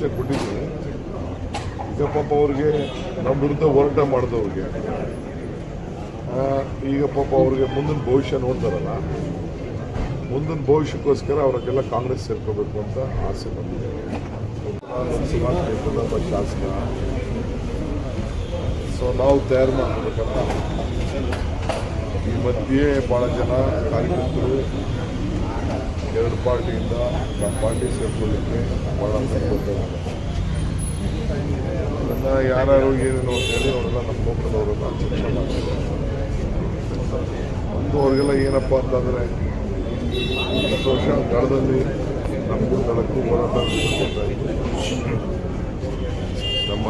ಸೂಚನೆ ಕೊಟ್ಟಿದ್ದೀನಿ ಈಗ ಪಾಪ ಅವ್ರಿಗೆ ನಮ್ಮ ವಿರುದ್ಧ ಹೋರಾಟ ಮಾಡಿದವ್ರಿಗೆ. ಈಗ ಪಾಪ ಅವ್ರಿಗೆ ಮುಂದಿನ ಭವಿಷ್ಯ ನೋಡ್ತಾರಲ್ಲ, ಮುಂದಿನ ಭವಿಷ್ಯಕ್ಕೋಸ್ಕರ ಅವರಿಗೆಲ್ಲ ಕಾಂಗ್ರೆಸ್ ಸೇರ್ಕೋಬೇಕು ಅಂತ ಆಸೆ ಬಂದಿದೆ. ಶಾಸಕ ಸೊ ನಾವು ತಯಾರು ಮಾಡ್ಕೋಬೇಕಲ್ಲ ಈ ಮಧ್ಯೆ ಭಾಳ ಜನ ಕಾರ್ಯಕರ್ತರು ಎರಡು ಪಾರ್ಟಿಯಿಂದ ನಮ್ಮ ಪಾರ್ಟಿ ಸೇರ್ಕೊಳ್ಳಿಕ್ಕೆ ಭಾಳ ಅದನ್ನ ಯಾರ್ಯಾರು ಏನೇನು ಅಂತ ಹೇಳಿ ಅವರೆಲ್ಲ ನಮ್ಮ ಲೋಕದವರೆಲ್ಲ ಮಾಡ್ತಾರೆ. ಒಂದು ಅವ್ರಿಗೆಲ್ಲ ಏನಪ್ಪ ಅಂತಂದರೆ ಹತ್ತು ವರ್ಷ ಕಾಲದಲ್ಲಿ ನಮಗೂ ದಳಕ್ಕೂ ಹೋರಾಟ ನಮ್ಮ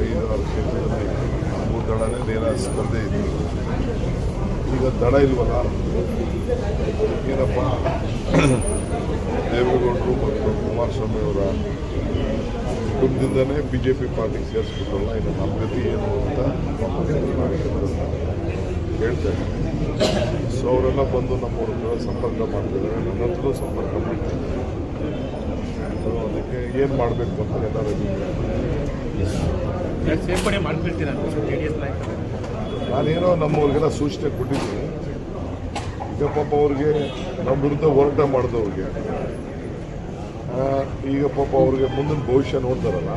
ಐದು ಆರು ಕ್ಷೇತ್ರದಲ್ಲಿ ನಮಗೂ ದಳನೇ ನೇರ ಸ್ಪರ್ಧೆ ಇತ್ತು ಈಗ ದಡ ಇಲ್ವಲ್ಲ? ಏನಪ್ಪ? ದೇವೇಗೌಡರು ಮತ್ತು ಕುಮಾರಸ್ವಾಮಿ ಅವರ ಕುಟುಂಬದಿಂದನೇ ಬಿ ಜೆ ಪಿ ಪಾರ್ಟಿಗೆ ಸೇರಿಸ್ಬಿಟ್ರಲ್ಲ ಇನ್ನು ನಮ್ಮ ಗತಿ ಏನು ಅಂತ ಹೇಳ್ತೇನೆ ಸೊ ಅವರೆಲ್ಲ ಬಂದು ನಮ್ಮವ್ರ ಸಂಪರ್ಕ ಮಾಡ್ತಿದ್ದಾರೆ, ನನ್ನ ಹತ್ರ ಸಂಪರ್ಕ ಮಾಡ್ತಿದ್ದಾರೆ. ಅದಕ್ಕೆ ಏನು ಮಾಡಬೇಕು ಅಂತ ಎಲ್ಲರೂ ಸೇರ್ಪಡೆ ಮಾಡ್ಬಿಡ್ತೀರಾ ನಾನೇನೋ ನಮ್ಮವ್ರಿಗೆಲ್ಲ ಸೂಚನೆ ಕೊಟ್ಟಿದ್ದೀನಿ. ಈಗ ಪಾಪ ಅವ್ರಿಗೆ ನಮ್ಮ ವಿರುದ್ಧ ಹೋರಾಟ ಮಾಡಿದವ್ರಿಗೆ. ಈಗ ಪಾಪ ಅವ್ರಿಗೆ ಮುಂದಿನ ಭವಿಷ್ಯ ನೋಡ್ತಾರಲ್ಲ,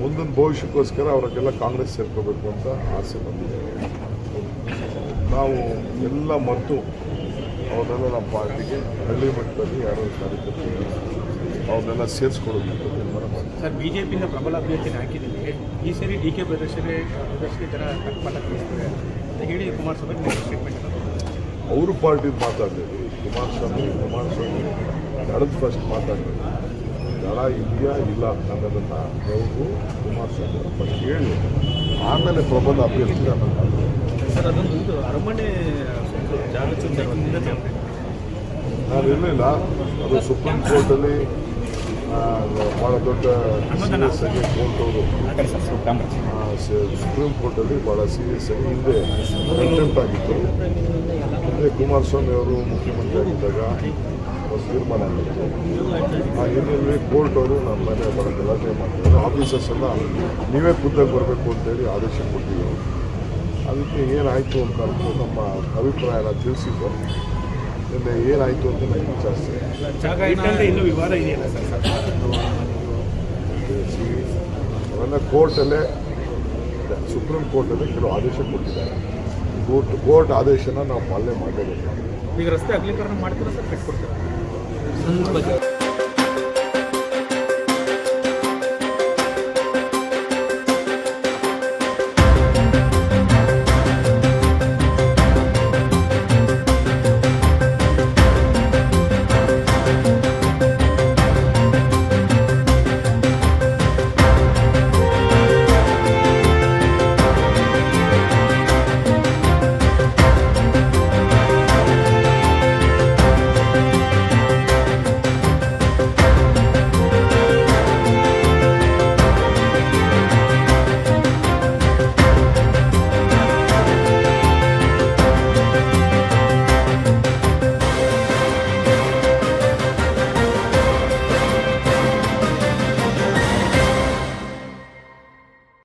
ಮುಂದಿನ ಭವಿಷ್ಯಕ್ಕೋಸ್ಕರ ಅವ್ರಿಗೆಲ್ಲ ಕಾಂಗ್ರೆಸ್ ಸೇರ್ಕೋಬೇಕು ಅಂತ ಆಸೆ ಬಂದಿದೆ. ನಾವು ಎಲ್ಲ ಮರೆತು ಅವರೆಲ್ಲ ನಮ್ಮ ಪಾರ್ಟಿಗೆ ಹಳ್ಳಿ ಮಟ್ಟದಲ್ಲಿ ಯಾರೋ ಕಾರ್ಯಕರ್ತರು ಅವ್ರನ್ನೆಲ್ಲ ಸೇರಿಸ್ಕೊಳ್ಳೋದು. ಸರ್ ಬಿಜೆಪಿಯಿಂದ ಪ್ರಬಲ ಅಭ್ಯರ್ಥಿನ ಹಾಕಿದ್ದೀವಿ ಈ ಸರಿ ಡಿ ಕೆ ಪ್ರದರ್ಶನ ಪ್ರದರ್ಶನ ಜನ ಕಟ್ಪಾಟ ಕಳಿಸ್ತಾರೆ ಅಂತ ಹೇಳಿ ಕುಮಾರಸ್ವಾಮಿ ಸ್ಟೇಟ್ಮೆಂಟ್ ಅವರು ಪಾರ್ಟಿ ಮಾತಾಡಬೇಕು. ಕುಮಾರಸ್ವಾಮಿ ಕುಮಾರಸ್ವಾಮಿ ನಡೆದು ಫಸ್ಟ್ ಮಾತಾಡಬೇಕು. ದಳ ಇದೆಯಾ ಇಲ್ಲ ಅನ್ನೋದನ್ನು ಅವರು ಕುಮಾರಸ್ವಾಮಿ ಫಸ್ಟ್ ಹೇಳಿ ಆಮೇಲೆ ಪ್ರಬಲ ಅಭ್ಯರ್ಥಿ. ಸರ್ ಅದೊಂದು ಅರಮನೆ ಜಾಗೃತಿ ನಾನು ಇರಲಿಲ್ಲ ಅದು ಸುಪ್ರೀಂ ಕೋರ್ಟಲ್ಲಿ ಭಾಳ ದೊಡ್ಡ ಸೀರಿಯಸ್ ಆಗಿ ಕೋರ್ಟ್ ಅವರು ಸುಪ್ರೀಂ ಕೋರ್ಟಲ್ಲಿ ಭಾಳ ಸೀರಿಯಸ್ ಆಗಿ ಹಿಂದೆ ಕಂಟೆಂಪ್ಟ್ ಆಗಿತ್ತು ಹಿಂದೆ ಕುಮಾರಸ್ವಾಮಿ ಅವರು ಮುಖ್ಯಮಂತ್ರಿ ಆಗಿದ್ದಾಗ ಒಂದು ತೀರ್ಮಾನ ಆಗಿತ್ತು ಆ ಹಿನ್ನೆಲೆಯಲ್ಲಿ ಕೋರ್ಟ್ ಅವರು ನಮ್ಮ ಮನೆ ಭಾಳ ಗಲಾಟೆ ಮಾಡ್ತಾರೆ ಆಫೀಸರ್ಸ್ ಎಲ್ಲ ನೀವೇ ಖುದ್ದಾಗಿ ಬರಬೇಕು ಅಂತೇಳಿ ಆದೇಶ ಕೊಟ್ಟಿದ್ದರು ಅದಕ್ಕೆ ಏನಾಯಿತು ಅಂತ ನಮ್ಮ ಅಭಿಪ್ರಾಯನ ತಿಳಿಸಿದ್ದು ನಿನ್ನೆ ಏನಾಯಿತು ಅಂತ ನನಗೆ ವಿಚಾರಿಸ್ತೀನಿ ಇನ್ನೂ ವಿವಾದ ಇದೆಯಲ್ಲ ಅವೆಲ್ಲ ಕೋರ್ಟಲ್ಲೇ ಸುಪ್ರೀಂ ಕೋರ್ಟಲ್ಲೇ ಕೆಲವು ಆದೇಶ ಕೊಟ್ಟಿದ್ದಾರೆ. ಕೋರ್ಟ್ ಕೋರ್ಟ್ ಆದೇಶನ ನಾವು ಪಾಲನೆ ಮಾಡಬೇಕು. ಈಗ ರಸ್ತೆ ಅಗಲೀಕರಣ ಮಾಡ್ತೀರಾ ಸರ್? ಕಟ್ಕೊಡ್ತೀರಾ